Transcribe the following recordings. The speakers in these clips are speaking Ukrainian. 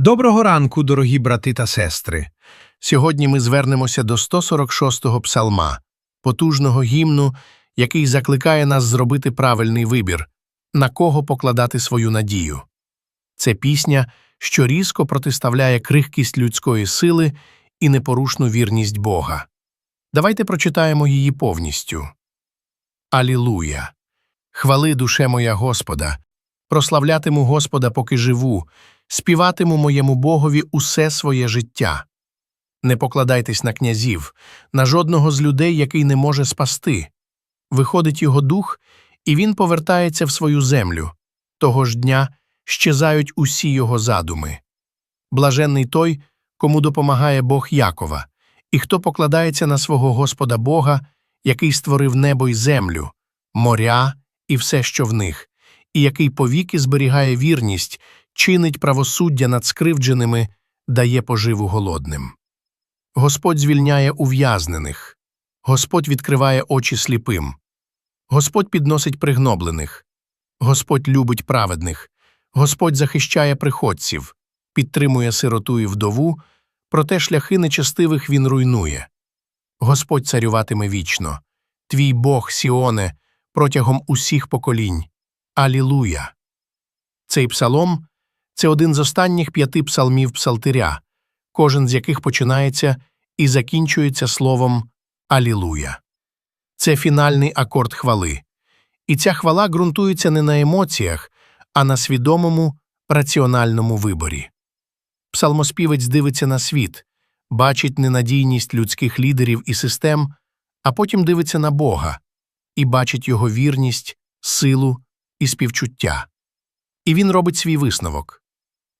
Доброго ранку, дорогі брати та сестри. Сьогодні ми звернемося до 146-го псалма, потужного гімну, який закликає нас зробити правильний вибір, на кого покладати свою надію. Це пісня, що різко протиставляє крихкість людської сили і непорушну вірність Бога. Давайте прочитаємо її повністю. Алілуя! Хвали душе моя Господа, прославлятиму Господа, поки живу, співатиму моєму Богові усе своє життя. Не покладайтесь на князів, на жодного з людей, який не може спасти. Виходить його дух, і він повертається в свою землю. Того ж дня щезають усі його задуми. Блаженний той, кому допомагає Бог Якова, і хто покладається на свого Господа Бога, який створив небо й землю, моря і все, що в них, і який повіки зберігає вірність, чинить правосуддя над скривдженими, дає поживу голодним. Господь звільняє ув'язнених, Господь відкриває очі сліпим, Господь підносить пригноблених, Господь любить праведних, Господь захищає приходців, підтримує сироту і вдову, проте шляхи нечестивих він руйнує. Господь царюватиме вічно, твій Бог, Сіоне, протягом усіх поколінь. Алілуя! Цей псалом це один з останніх п'яти псалмів псалтиря, кожен з яких починається і закінчується словом Алілуя. Це фінальний акорд хвали. І ця хвала ґрунтується не на емоціях, а на свідомому, раціональному виборі. Псалмоспівець дивиться на світ, бачить ненадійність людських лідерів і систем, а потім дивиться на Бога і бачить його вірність, силу і співчуття. І він робить свій висновок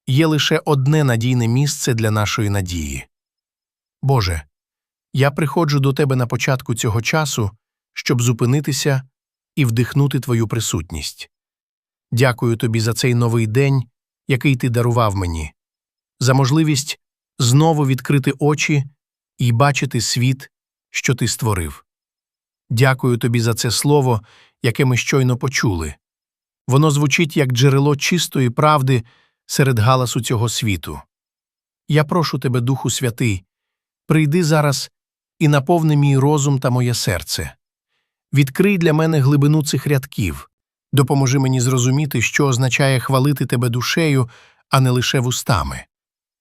є лише одне надійне місце для нашої надії. Боже, я приходжу до Тебе на початку цього часу, щоб зупинитися і вдихнути Твою присутність. Дякую Тобі за цей новий день, який Ти дарував мені, за можливість знову відкрити очі і бачити світ, що Ти створив. Дякую Тобі за це слово, яке ми щойно почули. Воно звучить як джерело чистої правди серед галасу цього світу. Я прошу тебе, Духу Святий, прийди зараз і наповни мій розум та моє серце. Відкрий для мене глибину цих рядків, допоможи мені зрозуміти, що означає хвалити тебе душею, а не лише вустами.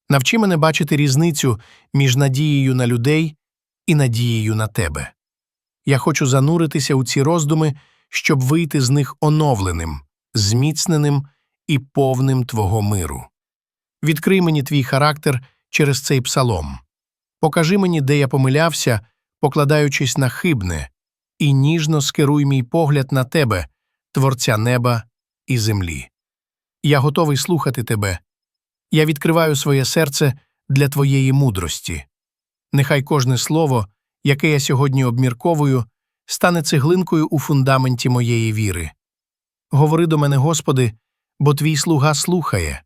Навчи мене бачити різницю між надією на людей і надією на тебе. Я хочу зануритися у ці роздуми, щоб вийти з них оновленим, зміцненим і повним Твого миру. Відкрий мені твій характер через цей псалом. Покажи мені, де я помилявся, покладаючись на хибне, і ніжно скеруй мій погляд на тебе, Творця неба і землі. Я готовий слухати тебе. Я відкриваю своє серце для твоєї мудрості. Нехай кожне слово, яке я сьогодні обмірковую, стане цеглинкою у фундаменті моєї віри. Говори до мене, Господи, бо твій слуга слухає.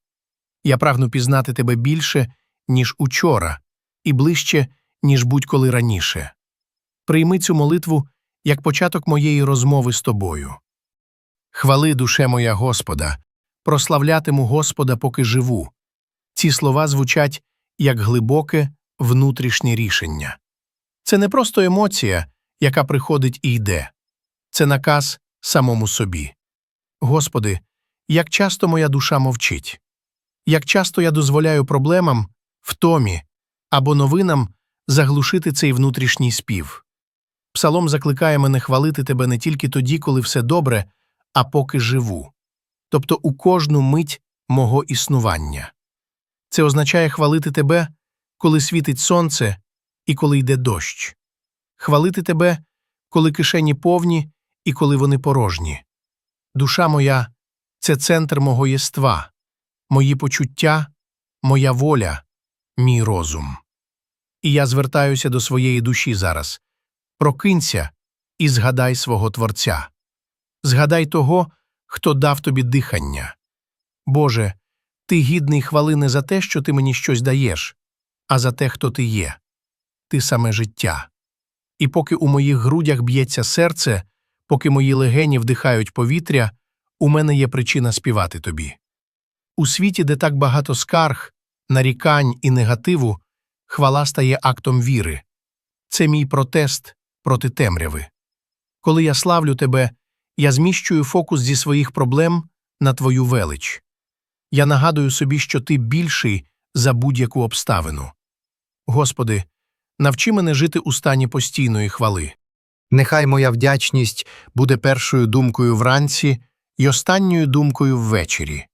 Я прагну пізнати тебе більше, ніж учора, і ближче, ніж будь-коли раніше. Прийми цю молитву як початок моєї розмови з тобою. Хвали, душе моя Господа, прославлятиму Господа, поки живу. Ці слова звучать як глибоке внутрішнє рішення. Це не просто емоція, яка приходить і йде, це наказ самому собі. Господи, як часто моя душа мовчить, як часто я дозволяю проблемам, втомі або новинам заглушити цей внутрішній спів. Псалом закликає мене хвалити тебе не тільки тоді, коли все добре, а поки живу, тобто у кожну мить мого існування. Це означає хвалити тебе, коли світить сонце і коли йде дощ, хвалити тебе, коли кишені повні і коли вони порожні. Душа моя це центр мого єства, мої почуття, моя воля, мій розум. І я звертаюся до своєї душі зараз. Прокинься і згадай свого Творця. Згадай того, хто дав тобі дихання. Боже, ти гідний хвали не за те, що ти мені щось даєш, а за те, хто ти є, ти саме життя. І поки у моїх грудях б'ється серце, поки мої легені вдихають повітря, у мене є причина співати тобі. У світі, де так багато скарг, нарікань і негативу, хвала стає актом віри. Це мій протест проти темряви. Коли я славлю тебе, я зміщую фокус зі своїх проблем на твою велич. Я нагадую собі, що ти більший за будь-яку обставину. Господи, навчи мене жити у стані постійної хвали. Нехай моя вдячність буде першою думкою вранці і останньою думкою ввечері.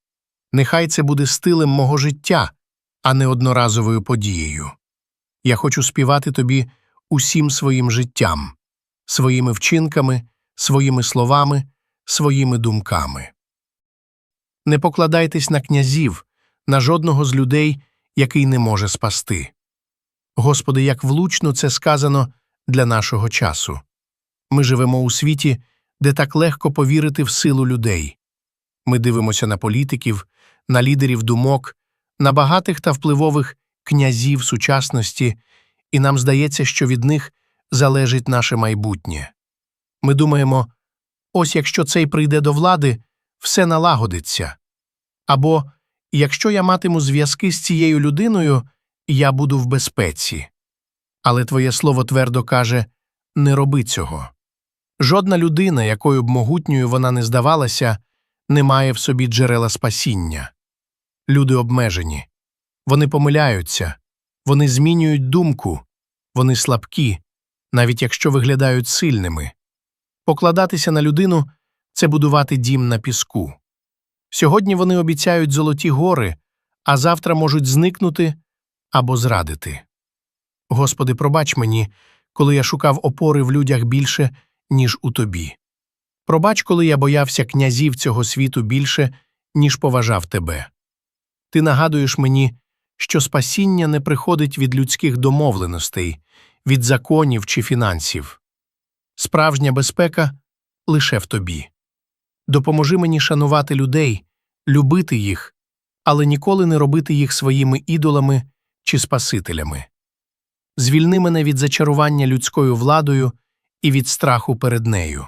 Нехай це буде стилем мого життя, а не одноразовою подією. Я хочу співати тобі усім своїм життям, своїми вчинками, своїми словами, своїми думками. Не покладайтесь на князів, на жодного з людей, який не може спасти. Господи, як влучно це сказано для нашого часу. Ми живемо у світі, де так легко повірити в силу людей. Ми дивимося на політиків, на лідерів думок, на багатих та впливових князів сучасності, і нам здається, що від них залежить наше майбутнє. Ми думаємо, ось якщо цей прийде до влади, все налагодиться. Або якщо я матиму зв'язки з цією людиною, я буду в безпеці. Але твоє слово твердо каже не роби цього. Жодна людина, якою б могутньою вона не здавалася, не має в собі джерела спасіння. Люди обмежені. Вони помиляються, вони змінюють думку, вони слабкі, навіть якщо виглядають сильними. Покладатися на людину це будувати дім на піску. Сьогодні вони обіцяють золоті гори, а завтра можуть зникнути або зрадити. Господи, пробач мені, коли я шукав опори в людях більше, ніж у тобі. Пробач, коли я боявся князів цього світу більше, ніж поважав тебе. Ти нагадуєш мені, що спасіння не приходить від людських домовленостей, від законів чи фінансів. Справжня безпека лише в тобі. Допоможи мені шанувати людей, любити їх, але ніколи не робити їх своїми ідолами чи спасителями. Звільни мене від зачарування людською владою і від страху перед нею.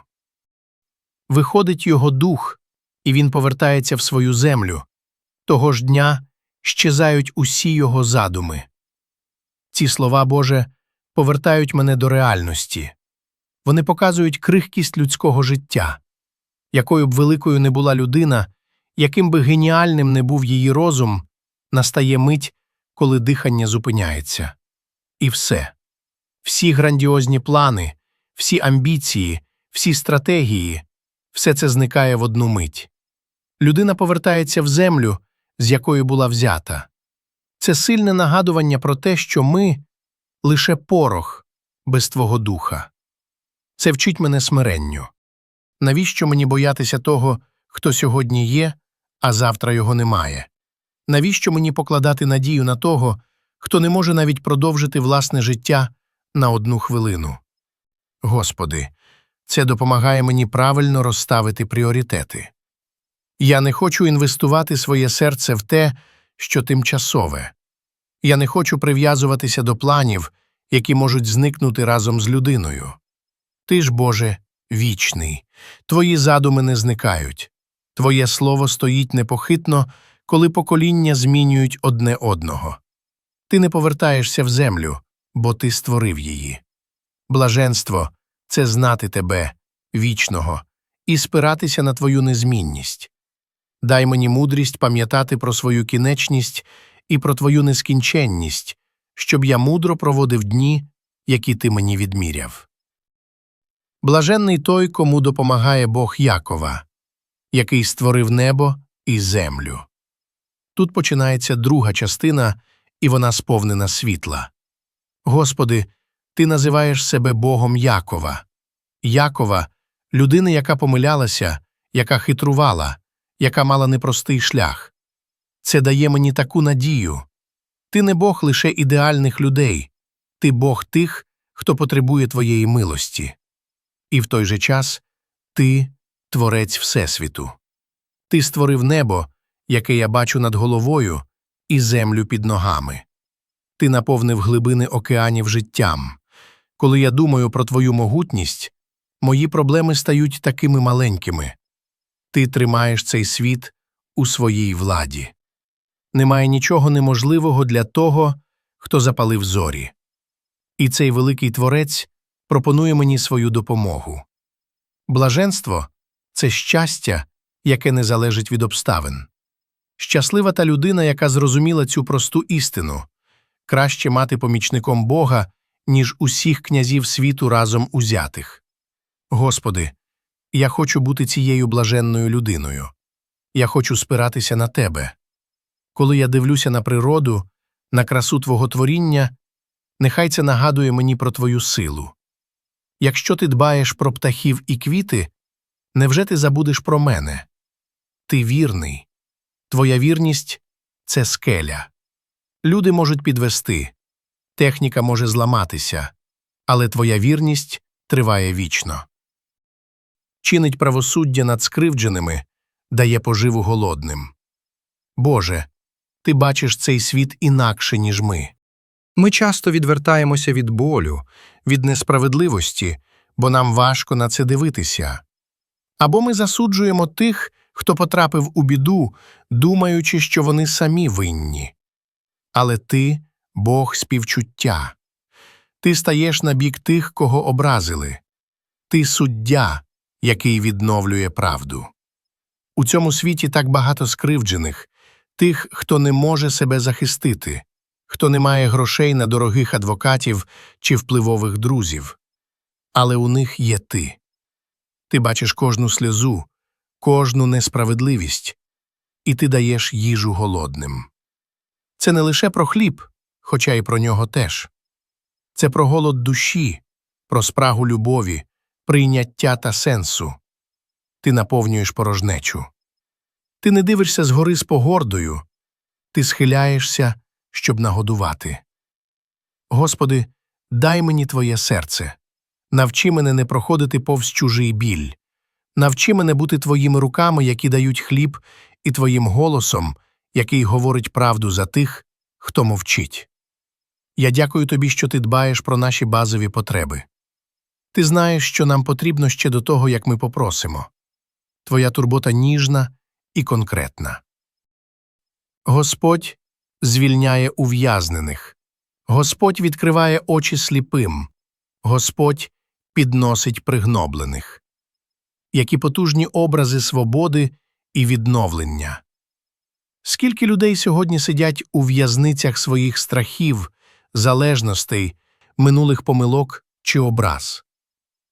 Виходить його дух, і він повертається в свою землю. Того ж дня щезають усі його задуми. Ці слова Боже повертають мене до реальності. Вони показують крихкість людського життя. Якою б великою не була людина, яким би геніальним не був її розум, настає мить, коли дихання зупиняється. І все. Всі грандіозні плани, всі амбіції, всі стратегії, все це зникає в одну мить. Людина повертається в землю, з якої була взята. Це сильне нагадування про те, що ми лише порох без Твого духа. Це вчить мене смиренню. Навіщо мені боятися того, хто сьогодні є, а завтра його немає? Навіщо мені покладати надію на того, хто не може навіть продовжити власне життя на одну хвилину? Господи, це допомагає мені правильно розставити пріоритети. Я не хочу інвестувати своє серце в те, що тимчасове. Я не хочу прив'язуватися до планів, які можуть зникнути разом з людиною. Ти ж, Боже, вічний, твої задуми не зникають, твоє слово стоїть непохитно, коли покоління змінюють одне одного. Ти не повертаєшся в землю, бо ти створив її. Блаженство це знати тебе, вічного, і спиратися на твою незмінність. Дай мені мудрість пам'ятати про свою кінечність і про твою нескінченність, щоб я мудро проводив дні, які ти мені відміряв. Блаженний той, кому допомагає Бог Якова, який створив небо і землю. Тут починається друга частина, і вона сповнена світла. Господи, ти називаєш себе Богом Якова. Якова людини, яка помилялася, яка хитрувала, яка мала непростий шлях. Це дає мені таку надію. Ти не Бог лише ідеальних людей, ти Бог тих, хто потребує твоєї милості. І в той же час ти творець Всесвіту. Ти створив небо, яке я бачу над головою, і землю під ногами. Ти наповнив глибини океанів життям. Коли я думаю про твою могутність, мої проблеми стають такими маленькими. Ти тримаєш цей світ у своїй владі. Немає нічого неможливого для того, хто запалив зорі. І цей великий творець пропонує мені свою допомогу. Блаженство це щастя, яке не залежить від обставин. Щаслива та людина, яка зрозуміла цю просту істину краще мати помічником Бога, ніж усіх князів світу разом узятих. Господи, я хочу бути цією блаженною людиною. Я хочу спиратися на Тебе. Коли я дивлюся на природу, на красу Твого творіння, нехай це нагадує мені про Твою силу. Якщо ти дбаєш про птахів і квіти, невже ти забудеш про мене? Ти вірний. Твоя вірність це скеля. Люди можуть підвести, техніка може зламатися, але твоя вірність триває вічно. Чинить правосуддя над скривдженими, дає поживу голодним. Боже, ти бачиш цей світ інакше, ніж ми. Ми часто відвертаємося від болю, від несправедливості, бо нам важко на це дивитися. Або ми засуджуємо тих, хто потрапив у біду, думаючи, що вони самі винні. Але ти Бог співчуття. Ти стаєш на бік тих, кого образили. Ти суддя, який відновлює правду. У цьому світі так багато скривджених, тих, хто не може себе захистити, хто не має грошей на дорогих адвокатів чи впливових друзів. Але у них є ти. Ти бачиш кожну сльозу, кожну несправедливість, і ти даєш їжу голодним. Це не лише про хліб, хоча й про нього теж. Це про голод душі, про спрагу любові, прийняття та сенсу. Ти наповнюєш порожнечу. Ти не дивишся згори з погордою, ти схиляєшся, щоб нагодувати. Господи, дай мені Твоє серце, навчи мене не проходити повз чужий біль, навчи мене бути Твоїми руками, які дають хліб, і Твоїм голосом, який говорить правду за тих, хто мовчить. Я дякую Тобі, що ти дбаєш про наші базові потреби. Ти знаєш, що нам потрібно ще до того, як ми попросимо. Твоя турбота ніжна і конкретна. Господь звільняє ув'язнених. Господь відкриває очі сліпим. Господь підносить пригноблених. Які потужні образи свободи і відновлення. Скільки людей сьогодні сидять у в'язницях своїх страхів, залежностей, минулих помилок чи образ.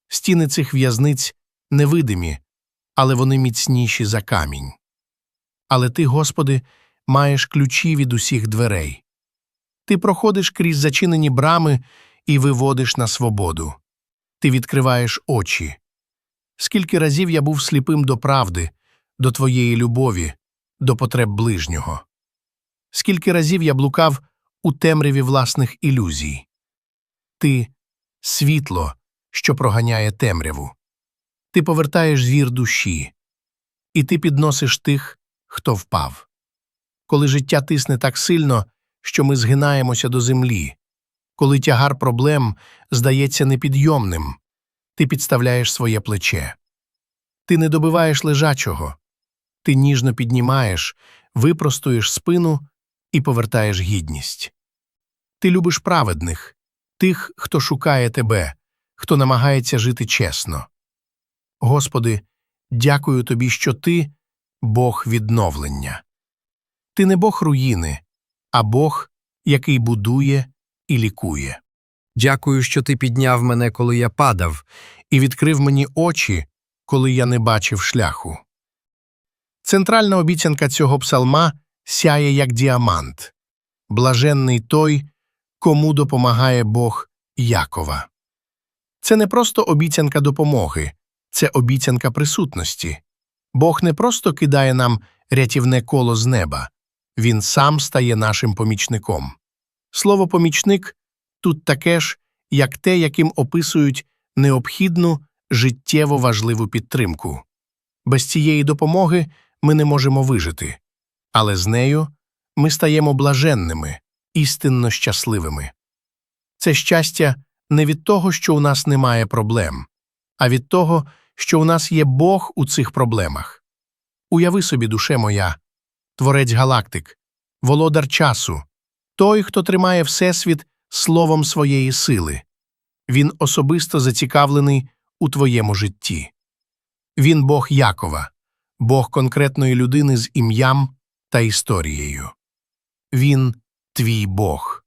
Стіни цих в'язниць невидимі, але вони міцніші за камінь. Але ти, Господи, маєш ключі від усіх дверей. Ти проходиш крізь зачинені брами і виводиш на свободу. Ти відкриваєш очі. Скільки разів я був сліпим до правди, до твоєї любові, до потреб ближнього. Скільки разів я блукав у темряві власних ілюзій. Ти світло, що проганяє темряву. Ти повертаєш звір душі, і ти підносиш тих, хто впав. Коли життя тисне так сильно, що ми згинаємося до землі, коли тягар проблем здається непідйомним, ти підставляєш своє плече. Ти не добиваєш лежачого, ти ніжно піднімаєш, випростуєш спину і повертаєш гідність. Ти любиш праведних, тих, хто шукає тебе, хто намагається жити чесно. Господи, дякую тобі, що ти Бог відновлення. Ти не Бог руїни, а Бог, який будує і лікує. Дякую, що ти підняв мене, коли я падав. і відкрив мені очі, коли я не бачив шляху. Центральна обіцянка цього псалма сяє як діамант блаженний той, кому допомагає Бог Якова. Це не просто обіцянка допомоги, це обіцянка присутності. Бог не просто кидає нам рятівне коло з неба, Він сам стає нашим помічником. Слово помічник тут таке ж, як те, яким описують необхідну життєво важливу підтримку. Без цієї допомоги ми не можемо вижити, але з нею ми стаємо блаженними, істинно щасливими. Це щастя не від того, що у нас немає проблем, а від того, що у нас є Бог у цих проблемах. Уяви собі, душе моя, творець галактик, володар часу, той, хто тримає Всесвіт словом своєї сили. Він особисто зацікавлений у твоєму житті. Він Бог Якова, Бог конкретної людини з ім'ям та історією. Він твій Бог.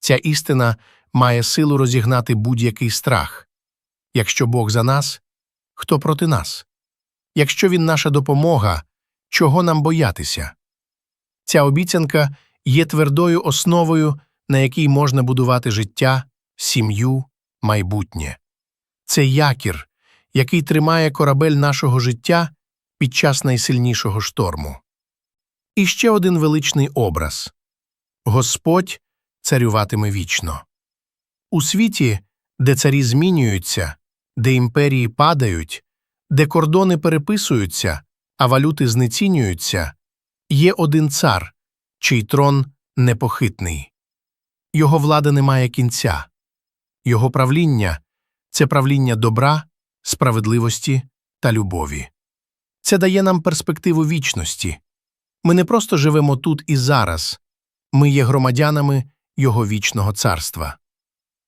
Ця істина має силу розігнати будь-який страх. Якщо Бог за нас, хто проти нас? Якщо Він наша допомога, чого нам боятися? Ця обіцянка є твердою основою, на якій можна будувати життя, сім'ю, майбутнє. Це якір, який тримає корабель нашого життя під час найсильнішого шторму. І ще один величний образ Господь царюватиме вічно. У світі, де царі змінюються, де імперії падають, де кордони переписуються, а валюти знецінюються, є один цар, чий трон непохитний. Його влада не має кінця. Його правління це правління добра, справедливості та любові. Це дає нам перспективу вічності. Ми не просто живемо тут і зараз, ми є громадянами Його вічного царства.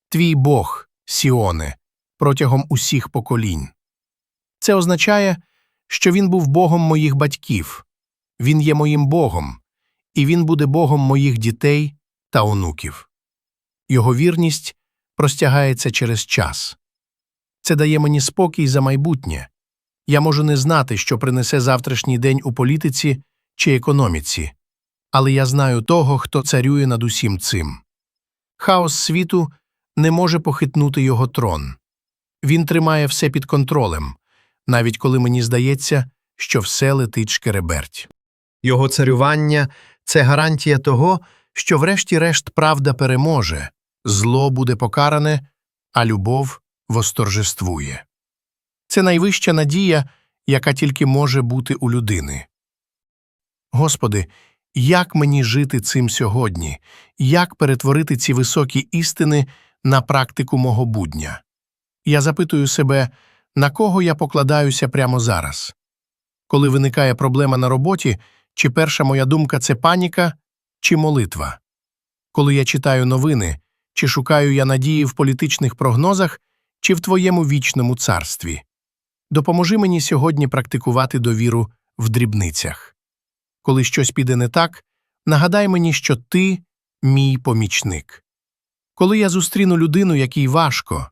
Твій Бог, Сіоне, протягом усіх поколінь. Це означає, що Він був Богом моїх батьків, Він є моїм Богом, і Він буде Богом моїх дітей та онуків. Його вірність простягається через час. Це дає мені спокій за майбутнє. Я можу не знати, що принесе завтрашній день у політиці чи економіці, але я знаю того, хто царює над усім цим. Хаос світу не може похитнути його трон. Він тримає все під контролем, навіть коли мені здається, що все летить шкереберть. Його царювання це гарантія того, що врешті-решт правда переможе, зло буде покаране, а любов восторжествує. Це найвища надія, яка тільки може бути у людини. Господи, як мені жити цим сьогодні, як перетворити ці високі істини на практику мого будня? Я запитую себе, на кого я покладаюся прямо зараз. Коли виникає проблема на роботі, чи перша моя думка це паніка, чи молитва? Коли я читаю новини, чи шукаю я надії в політичних прогнозах, чи в Твоєму вічному царстві? Допоможи мені сьогодні практикувати довіру в дрібницях. Коли щось піде не так, нагадай мені, що ти мій помічник. Коли я зустріну людину, якій важко,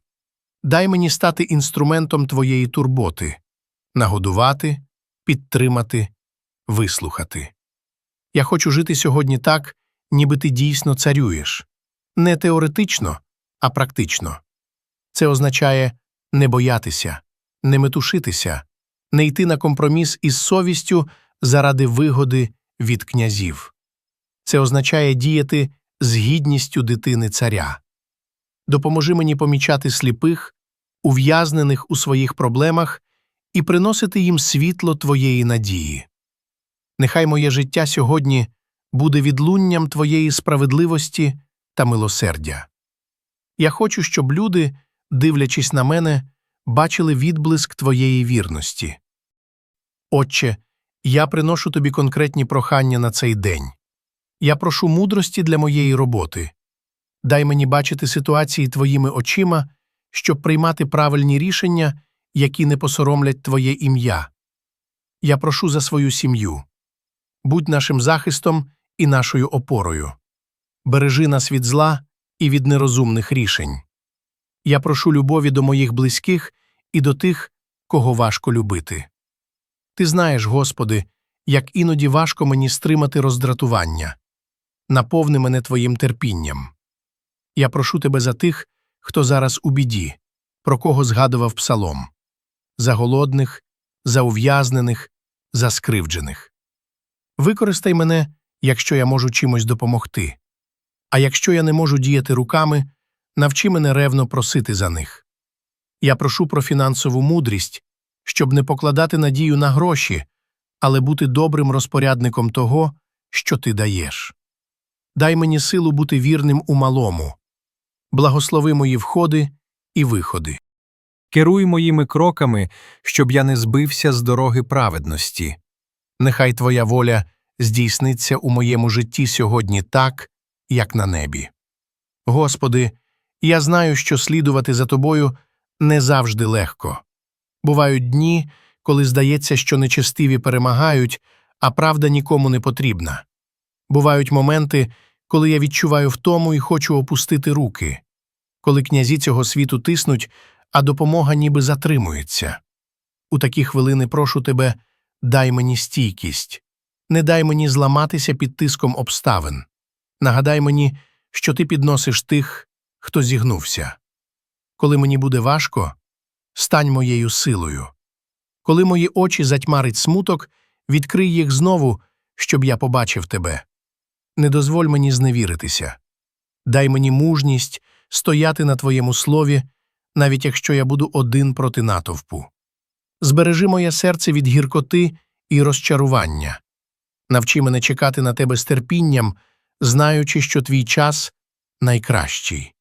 дай мені стати інструментом твоєї турботи, нагодувати, підтримати, вислухати. Я хочу жити сьогодні так, ніби ти дійсно царюєш. Не теоретично, а практично. Це означає не боятися, не метушитися, не йти на компроміс із совістю заради вигоди від князів. Це означає діяти з гідністю дитини царя. Допоможи мені помічати сліпих, ув'язнених у своїх проблемах і приносити їм світло твоєї надії. Нехай моє життя сьогодні буде відлунням твоєї справедливості та милосердя. Я хочу, щоб люди, дивлячись на мене, бачили відблиск твоєї вірності. Отче, я приношу тобі конкретні прохання на цей день. Я прошу мудрості для моєї роботи. Дай мені бачити ситуації твоїми очима, щоб приймати правильні рішення, які не посоромлять твоє ім'я. Я прошу за свою сім'ю. Будь нашим захистом і нашою опорою. Бережи нас від зла і від нерозумних рішень. Я прошу любові до моїх близьких і до тих, кого важко любити. Ти знаєш, Господи, як іноді важко мені стримати роздратування. Наповни мене Твоїм терпінням. Я прошу Тебе за тих, хто зараз у біді, про кого згадував псалом за голодних, за ув'язнених, за скривджених. Використай мене, якщо я можу чимось допомогти. А якщо я не можу діяти руками, навчи мене ревно просити за них. Я прошу про фінансову мудрість, щоб не покладати надію на гроші, але бути добрим розпорядником того, що ти даєш. Дай мені силу бути вірним у малому, благослови мої входи і виходи. Керуй моїми кроками, щоб я не збився з дороги праведності. Нехай твоя воля здійсниться у моєму житті сьогодні так, як на небі. Господи, я знаю, що слідувати за Тобою не завжди легко. Бувають дні, коли здається, що нечестиві перемагають, а правда нікому не потрібна. Бувають моменти, коли я відчуваю втому і хочу опустити руки, коли князі цього світу тиснуть, а допомога ніби затримується. У такі хвилини прошу тебе, дай мені стійкість, не дай мені зламатися під тиском обставин. Нагадай мені, що ти підносиш тих, хто зігнувся. Коли мені буде важко, стань моєю силою. Коли мої очі затьмарить смуток, відкрий їх знову, щоб я побачив тебе. Не дозволь мені зневіритися. Дай мені мужність стояти на твоєму слові, навіть якщо я буду один проти натовпу. Збережи моє серце від гіркоти і розчарування. Навчи мене чекати на тебе з терпінням, знаючи, що твій час найкращий.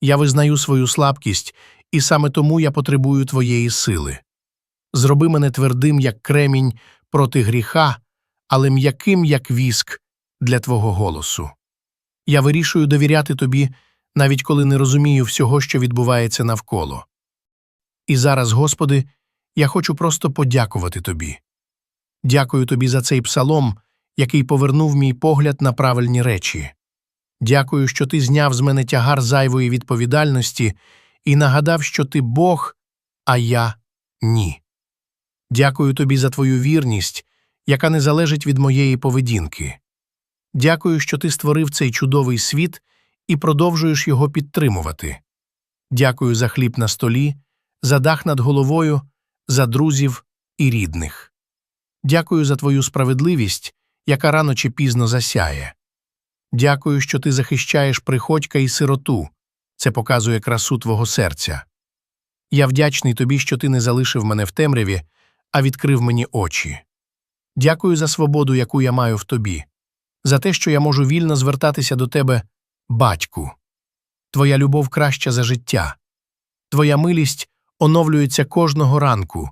Я визнаю свою слабкість, і саме тому я потребую твоєї сили. Зроби мене твердим, як кремінь проти гріха, але м'яким, як віск, для твого голосу. Я вирішую довіряти тобі, навіть коли не розумію всього, що відбувається навколо. І зараз, Господи, я хочу просто подякувати тобі. Дякую тобі за цей псалом, який повернув мій погляд на правильні речі. Дякую, що ти зняв з мене тягар зайвої відповідальності і нагадав, що ти Бог, а я ні. Дякую тобі за твою вірність, яка не залежить від моєї поведінки. Дякую, що ти створив цей чудовий світ і продовжуєш його підтримувати. Дякую за хліб на столі, за дах над головою, за друзів і рідних. Дякую за твою справедливість, яка рано чи пізно засяє. Дякую, що ти захищаєш приходька і сироту. Це показує красу твого серця. Я вдячний тобі, що ти не залишив мене в темряві, а відкрив мені очі. Дякую за свободу, яку я маю в тобі, за те, що я можу вільно звертатися до тебе, батьку. Твоя любов краща за життя. Твоя милість оновлюється кожного ранку,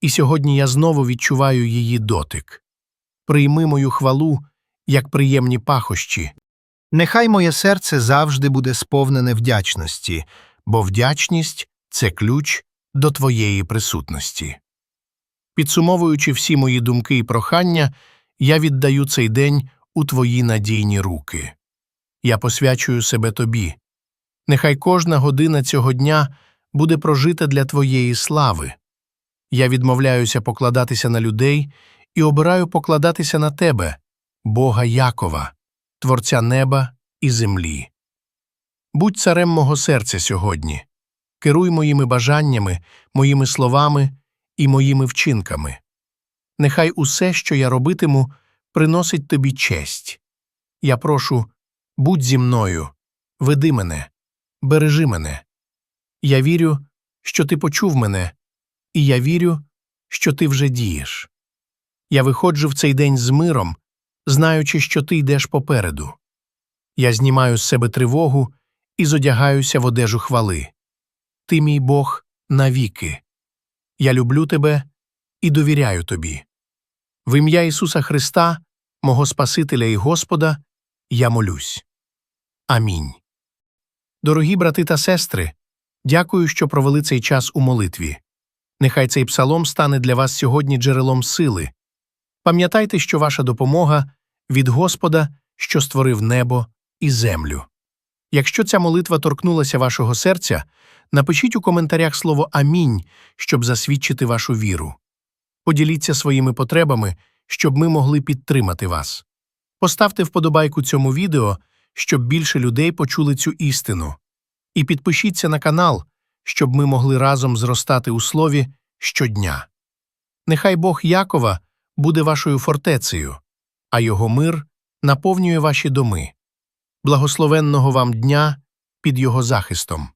і сьогодні я знову відчуваю її дотик. Прийми мою хвалу, як приємні пахощі, Нехай моє серце завжди буде сповнене вдячності, бо вдячність це ключ до твоєї присутності. Підсумовуючи всі мої думки і прохання, я віддаю цей день у твої надійні руки. Я посвячую себе тобі. Нехай кожна година цього дня буде прожита для твоєї слави. Я відмовляюся покладатися на людей і обираю покладатися на тебе, Бога Якова, Творця неба і землі. Будь царем мого серця сьогодні, керуй моїми бажаннями, моїми словами і моїми вчинками. Нехай усе, що я робитиму, приносить тобі честь. Я прошу, будь зі мною, веди мене, бережи мене. Я вірю, що ти почув мене, і я вірю, що ти вже дієш. Я виходжу в цей день з миром, знаючи, що ти йдеш попереду. Я знімаю з себе тривогу і зодягаюся в одежу хвали. Ти, мій Бог, навіки. Я люблю тебе і довіряю тобі. В ім'я Ісуса Христа, мого Спасителя і Господа, я молюсь. Амінь. Дорогі брати та сестри, дякую, що провели цей час у молитві. Нехай цей псалом стане для вас сьогодні джерелом сили. Пам'ятайте, що ваша допомога від Господа, що створив небо і землю. Якщо ця молитва торкнулася вашого серця, напишіть у коментарях слово Амінь, щоб засвідчити вашу віру. Поділіться своїми потребами, щоб ми могли підтримати вас. Поставте вподобайку цьому відео, щоб більше людей почули цю істину. І підпишіться на канал, щоб ми могли разом зростати у слові щодня. Нехай Бог Якова буде вашою фортецею, а його мир наповнює ваші доми. Благословенного вам дня під його захистом.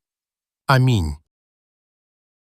Амінь.